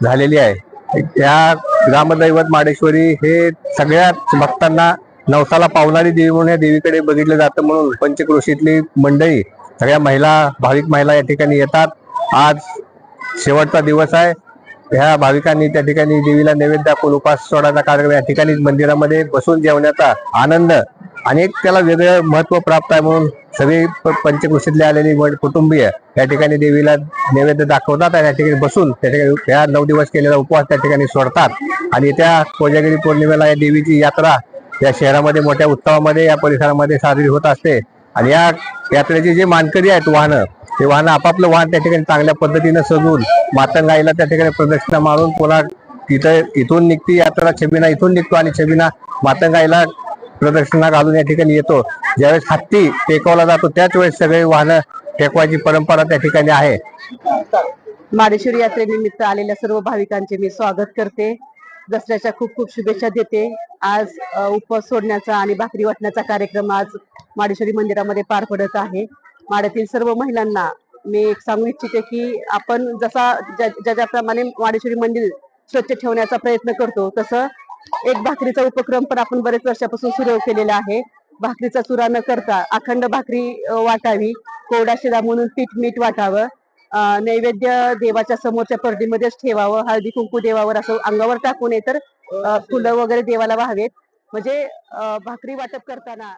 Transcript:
झालेली आहे. या ग्रामदैवत माडेश्वरी हे सगळ्याच भक्तांना नवसाला पावणारी देवी म्हणून या देवीकडे बघितलं जातं म्हणून पंचक्रोशीतली मंडळी सगळ्या महिला भाविक महिला या ठिकाणी येतात. आज शेवटचा दिवस आहे. ह्या भाविकांनी त्या ठिकाणी देवीला नैवेद्य दाखवून उपास सोडायचा कार्यक्रम या ठिकाणी मंदिरामध्ये बसून जेवण्याचा आनंद आणि एक त्याला वेगळं महत्त्व प्राप्त आहे म्हणून सगळी प- पंचकृषीतले आलेली कुटुंबीय या ठिकाणी देवीला नैवेद्य दाखवतात आणि या ठिकाणी बसून त्या ठिकाणी ह्या नऊ दिवस केलेला उपवास त्या ठिकाणी सोडतात. आणि त्या कोजागिरी पौर्णिमेला या देवीची यात्रा या शहरामध्ये मोठ्या उत्सवामध्ये या परिसरामध्ये साजरी होत असते. आणि या यात्रेचे जे मानकरी आहेत वाहनं ते वाहनं आपापलं वाहन त्या ठिकाणी चांगल्या पद्धतीनं सजवून मातंगाईला त्या ठिकाणी प्रदक्षिणा मारून पुन्हा तिथं इथून निघती यात्रा छबिना इथून निघतो आणि छबिना मातंगाईला प्रदक्षिणा घालून या ठिकाणी येतो. ज्यावेळेस हत्ती टेकवला जातो त्याच वेळेस सगळे वाहनं टेकवायची परंपरा त्या ठिकाणी आहे. माडेश्वरी यात्रेनिमित्त आलेल्या सर्व भाविकांचे मी स्वागत करते. दसऱ्याच्या खूप खूप शुभेच्छा देते. आज उपवास सोडण्याचा आणि भाकरी वाटण्याचा कार्यक्रम आज माडेश्वरी मंदिरामध्ये पार पडत आहे. माड्यातील सर्व महिलांना मी एक सांगू इच्छिते की आपण जसा ज्या- ज्याप्रमाणे माडेश्वरी मंदिर स्वच्छ ठेवण्याचा प्रयत्न करतो तसं एक भाकरीचा उपक्रम पण आपण बरेच वर्षापासून सुरू केलेला आहे. भाकरीचा चुरा न करता अखंड भाकरी वाटावी कोरडा शिरा म्हणून पीठ मीठ वाटावं नैवेद्य देवाच्या समोरच्या पर्दीमध्येच ठेवावं हळदी कुंकू देवावर असं अंगावर टाकू नये तर फुलं वगैरे देवाला व्हावेत. म्हणजे भाकरी वाटप करताना